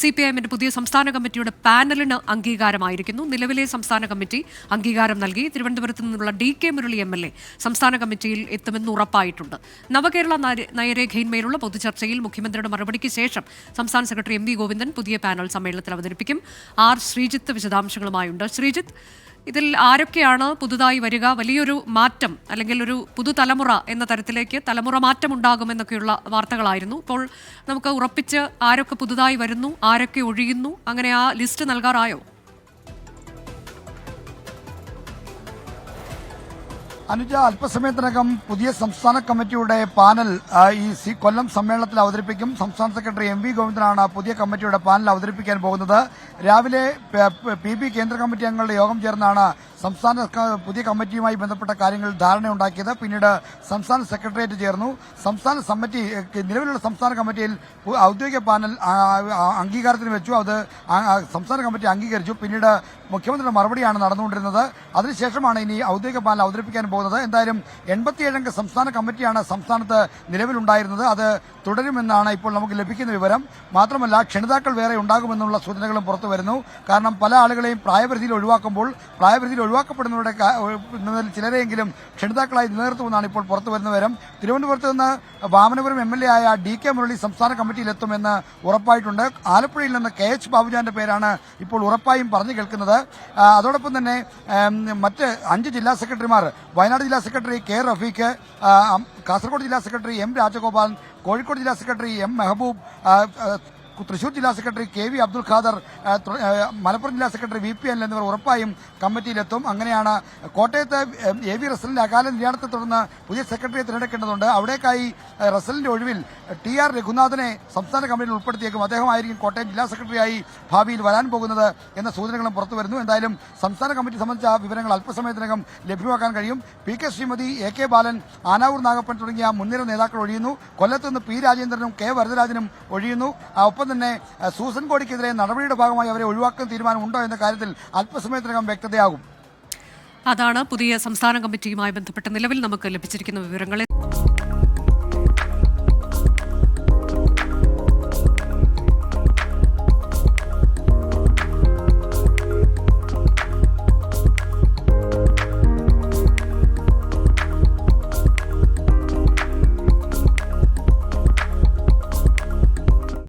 C P എമ്മിന്റെ പുതിയ സംസ്ഥാന കമ്മിറ്റിയുടെ പാനലിന് അംഗീകാരമായിരിക്കുന്നു. നിലവിലെ സംസ്ഥാന കമ്മിറ്റി അംഗീകാരം നൽകി തിരുവനന്തപുരത്ത് നിന്നുള്ള D K Murali M L A സംസ്ഥാന കമ്മിറ്റിയിൽ എത്തുമെന്ന് ഉറപ്പായിട്ടുണ്ട്. നവകേരള നയ- നയരേഖയിന്മേലുള്ള പൊതുചർച്ചയിൽ മുഖ്യമന്ത്രിയുടെ മറുപടിക്ക് ശേഷം സംസ്ഥാന സെക്രട്ടറി എം വി ഗോവിന്ദൻ പുതിയ പാനൽ സമ്മേളനത്തിൽ അവതരിപ്പിക്കും. ആർ ശ്രീജിത്ത് വിശദാംശങ്ങളുമായുണ്ട്. ശ്രീജിത്ത് ഇതിൽ ആരൊക്കെയാണ് പുതുതായി വരിക? വലിയൊരു മാറ്റം അല്ലെങ്കിൽ ഒരു പുതുതലമുറ എന്ന തരത്തിലേക്ക് തലമുറ മാറ്റം ഉണ്ടാകുമെന്നൊക്കെയുള്ള വാർത്തകളായിരുന്നു. ഇപ്പോൾ നമുക്ക് ഉറപ്പിച്ച് ആരൊക്കെ പുതുതായി വരുന്നു ആരൊക്കെ ഒഴിയുന്നു അങ്ങനെ ആ ലിസ്റ്റ് നൽകാറായോ? അനുജ അല്പസമയത്തിനകം പുതിയ സംസ്ഥാന കമ്മിറ്റിയുടെ പാനൽ ഈ സി കൊല്ലം സമ്മേളനത്തിൽ അവതരിപ്പിക്കും. സംസ്ഥാന സെക്രട്ടറി എം വി ഗോവിന്ദനാണ് പുതിയ കമ്മിറ്റിയുടെ പാനൽ അവതരിപ്പിക്കാൻ പോകുന്നത്. രാവിലെ പ- ബി കേന്ദ്ര കമ്മിറ്റി അംഗങ്ങളുടെ യോഗം ചേർന്നാണ് സംസ്ഥാന പുതിയ കമ്മിറ്റിയുമായി ബന്ധപ്പെട്ട കാര്യങ്ങൾ ധാരണയുണ്ടാക്കിയത്. പിന്നീട് സംസ്ഥാന സെക്രട്ടേറിയറ്റ് ചേർന്നു. സംസ്ഥാന സമിറ്റി നിലവിലുള്ള സംസ്ഥാന കമ്മിറ്റിയിൽ ഔദ്യോഗിക പാനൽ അംഗീകാരത്തിന് വെച്ചു. അത് സംസ്ഥാന കമ്മിറ്റി അംഗീകരിച്ചു. പിന്നീട് മുഖ്യമന്ത്രിയുടെ മറുപടിയാണ് നടന്നുകൊണ്ടിരുന്നത്. അതിനുശേഷമാണ് ഇനി ഔദ്യോഗിക പാനൽ അവതരിപ്പിക്കാൻ പോകുന്നത്. എന്തായാലും എൺപത്തിയേഴംഗ സംസ്ഥാന കമ്മിറ്റിയാണ് സംസ്ഥാനത്ത് നിലവിലുണ്ടായിരുന്നത്. അത് തുടരുമെന്നാണ് ഇപ്പോൾ നമുക്ക് ലഭിക്കുന്ന വിവരം. മാത്രമല്ല ക്ഷണിതാക്കൾ വേറെ ഉണ്ടാകുമെന്നുള്ള സൂചനകളും പുറത്തു വരുന്നു. കാരണം പല ആളുകളെയും പ്രായപരിധിയിൽ ഒഴിവാക്കുമ്പോൾ പ്രായപരിധിയിൽ ഒഴിവാക്കപ്പെടുന്നവരുടെ ചിലരെയെങ്കിലും ക്ഷണിതാക്കളായി നിലനിർത്തുമെന്നാണ് ഇപ്പോൾ പുറത്തു വരുന്ന വിവരം. തിരുവനന്തപുരത്ത് നിന്ന് വാമനപുരം എം എൽ എ ആയ ഡി കെ മുരളി സംസ്ഥാന കമ്മിറ്റിയിലെത്തുമെന്ന് ഉറപ്പായിട്ടുണ്ട്. ആലപ്പുഴയിൽ നിന്ന് കെ എച്ച് ബാബുജാന്റെ പേരാണ് ഇപ്പോൾ ഉറപ്പായും പറഞ്ഞു കേൾക്കുന്നത്. അതോടൊപ്പം തന്നെ മറ്റ് അഞ്ച് ജില്ലാ സെക്രട്ടറിമാർ വയനാട് ജില്ലാ സെക്രട്ടറി കെ റഫീഖ് കാസർഗോഡ് ജില്ലാ സെക്രട്ടറി എം രാജഗോപാൽ കോഴിക്കോട് ജില്ലാ സെക്രട്ടറി എം മെഹബൂബ് തൃശൂർ ജില്ലാ secretary K V Abdul Khader Malappuram ജില്ലാ സെക്രട്ടറി വി പി എൽ എന്നിവർ ഉറപ്പായും കമ്മിറ്റിയിലെത്തും. അങ്ങനെയാണ് കോട്ടയത്ത് എം, വി റസലിന്റെ അകാല നിര്യാണത്തെ തുടർന്ന് പുതിയ സെക്രട്ടറിയെ തിരഞ്ഞെടുക്കേണ്ടതുണ്ട്. അവിടേക്കായി റസലിന്റെ ഒഴിവിൽ ടി ആർ രഘുനാഥനെ സംസ്ഥാന കമ്മിറ്റിയിൽ ഉൾപ്പെടുത്തിയേക്കും. അദ്ദേഹമായിരിക്കും കോട്ടയം ജില്ലാ സെക്രട്ടറിയായി ഭാവിയിൽ വരാൻ പോകുന്നത് എന്ന സൂചനകളും പുറത്തു വരുന്നു. എന്തായാലും സംസ്ഥാന കമ്മിറ്റി സംബന്ധിച്ച വിവരങ്ങൾ അല്പസമയത്തിനകം ലഭ്യമാക്കാൻ കഴിയും. P K Sreemathi A K Balan Anavoor Nagappan തുടങ്ങിയ മുൻനിര നേതാക്കൾ ഒഴിയുന്നു. കൊല്ലത്ത് നിന്ന് പി രാജേന്ദ്രനും കെ വരദരാജനും ഒഴിയുന്നു. ഒപ്പം തന്നെ സൂസൻ കോടിക്കെതിരെ നടപടിയുടെ ഭാഗമായി അവരെ ഒഴിവാക്കുന്ന തീരുമാനമുണ്ടോ എന്ന കാര്യത്തിൽ അല്പസമയത്തിനകം വ്യക്തതയാകും. അതാണ് പുതിയ സംസ്ഥാന കമ്മിറ്റിയുമായി ബന്ധപ്പെട്ട നിലവിൽ നമുക്ക് ലഭിച്ചിരിക്കുന്ന വിവരങ്ങൾ.